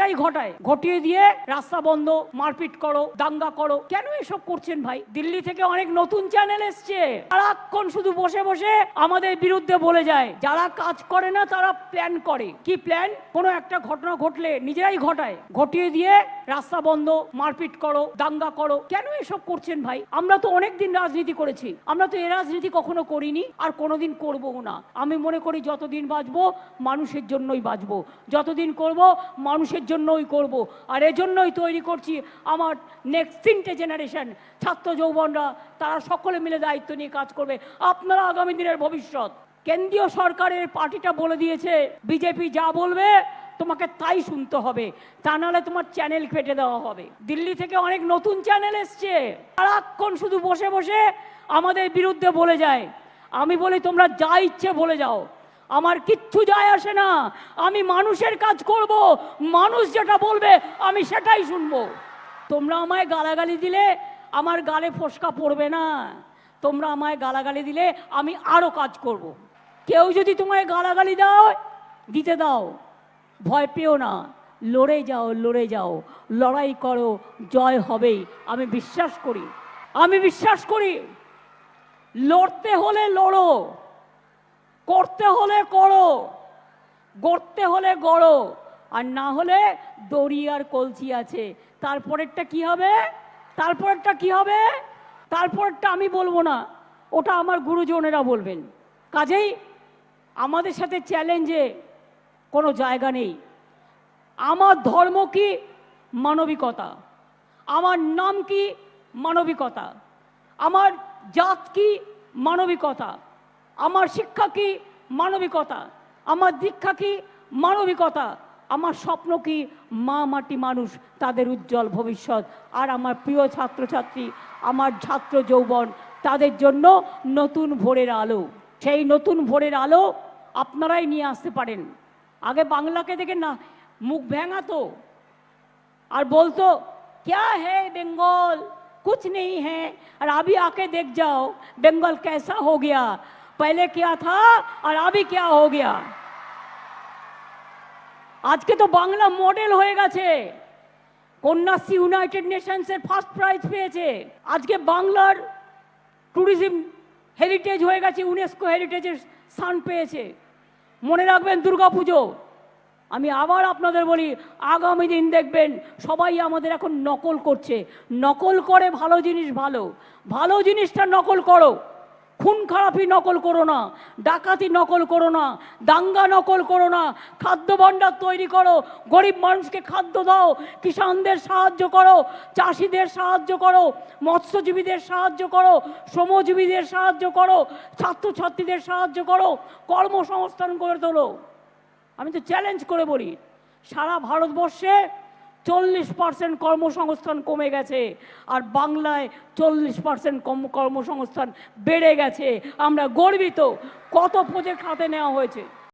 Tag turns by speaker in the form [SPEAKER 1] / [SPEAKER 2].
[SPEAKER 1] নিজেরাই ঘটায়। ঘটিয়ে দিয়ে রাস্তা বন্ধ, মারপিট করো, দাঙ্গা করো। কেন এসব করছেন ভাই? দিল্লি থেকে অনেক নতুন চ্যানেল এসছে। সারাক্ষণ শুধু বসে বসে আমাদের বিরুদ্ধে বলে যায়। যারা কাজ করে না, তারা প্ল্যান করে। কি প্ল্যান কোনো একটা ঘটনা ঘটলে নিজেরাই ঘটায়। ঘটিয়ে দিয়ে রাস্তা বন্ধ, মারপিট করো, দাঙ্গা করো। কেন এসব করছেন ভাই? আমরা তো অনেক দিন রাজনীতি করেছি। আমরা তো এ রাজনীতি কখনো করিনি, আর কোনোদিন করব না। আমি মনে করি যতদিন বাঁচবো, মানুষের জন্যই বাঁচবো। যতদিন করব, মানুষের জন্যই করব আর এজন্যই তৈরি করছি আমার নেক্সট তিনটে জেনারেশন ছাত্র যৌবনরা, তারা সকলে মিলে দায়িত্ব নিয়ে কাজ করবে। আপনারা আগামী দিনের ভবিষ্যৎ। কেন্দ্রীয় সরকারের পার্টিটা বলে দিয়েছে বিজেপি যা বলবে তোমাকে তাই শুনতে হবে, তা নাহলে তোমার চ্যানেল কেটে দেওয়া হবে। দিল্লি থেকে অনেক নতুন চ্যানেল এসছে। সারাক্ষণ শুধু বসে বসে আমাদের বিরুদ্ধে বলে যায়। আমি বলি তোমরা যা ইচ্ছে বলে যাও। আমার কিচ্ছু যায় আসে না। আমি মানুষের কাজ করব, মানুষ যেটা বলবে, আমি সেটাই শুনব। তোমরা আমায় গালাগালি দিলে আমার গালে ফোসকা পড়বে না। তোমরা আমায় গালাগালি দিলে আমি আরও কাজ করব। কেউ যদি তোমায় গালাগালি দাও, দিতে দাও। ভয় পেও না। লড়ে যাও লড়ে যাও। লড়াই করো, জয় হবেই। আমি বিশ্বাস করি। আমি বিশ্বাস করি। লড়তে হলে লড়ো। করতে হলে করো। গড়তে হলে গড়ো। আর না হলে দড়ি আর কলসি আছে। তারপরেরটা কি হবে? তারপরেরটা কি হবে? তারপরেরটা আমি বলব না। ওটা আমার গুরুজনেরা বলবেন। কাজেই আমাদের সাথে চ্যালেঞ্জে কোনো জায়গা নেই। আমার ধর্ম কি? মানবিকতা। আমার নাম কি? মানবিকতা। আমার জাত কি? মানবিকতা। আমার শিক্ষা কি? মানবিকতা আমার দীক্ষা কি মানবিকতা আমার স্বপ্ন কি মা মাটি মানুষ তাদের উজ্জ্বল ভবিষ্যৎ আর আমার প্রিয় ছাত্রছাত্রী আমার ছাত্র যৌবন তাদের জন্য নতুন ভোরের আলো সেই নতুন ভোরের আলো আপনারাই নিয়ে আসতে পারেন আগে বাংলাকে দেখে না মুখ ভেঙাতো और बोल तो क्या है बंगाल कुछ नहीं है और अभी आके देख जाओ बंगाल कैसा हो गया पहले क्या था और अभी क्या हो गया আজকে তো বাংলা মডেল হয়ে গেছে কন্যাশ্রী ইউনাইটেড নেশনসের ফার্স্ট প্রাইজ পেয়েছে আজকে বাংলার ট্যুরিজম হেরিটেজ হয়ে গেছে ইউনেস্কো হেরিটেজের স্থান পেয়েছে মনে রাখবেন দুর্গাপুজো আমি আবার আপনাদের বলি আগামী দিন দেখবেন সবাই আমাদের এখন নকল করছে নকল করে ভালো জিনিস ভালো ভালো জিনিসটা নকল করো খুন খারাপি নকল করো না, ডাকাতি নকল করো না, দাঙ্গা নকল করো না খাদ্য ভাণ্ডার তৈরি করো, গরিব মানুষকে খাদ্য দাও, কিষানদের সাহায্য করো, চাষিদের সাহায্য করো, মৎস্যজীবীদের সাহায্য করো, শ্রমজীবীদের সাহায্য করো, ছাত্রছাত্রীদের সাহায্য করো, কর্মসংস্থান করে তোলো। আমি তো চ্যালেঞ্জ করে বলি, সারা ভারতবর্ষে চল্লিশ পার্সেন্ট কর্মসংস্থান কমে গেছে। আর বাংলায় চল্লিশ পার্সেন্ট কম কর্মসংস্থান বেড়ে গেছে। আমরা গর্বিত কত প্রজেক্ট হাতে নেওয়া হয়েছে।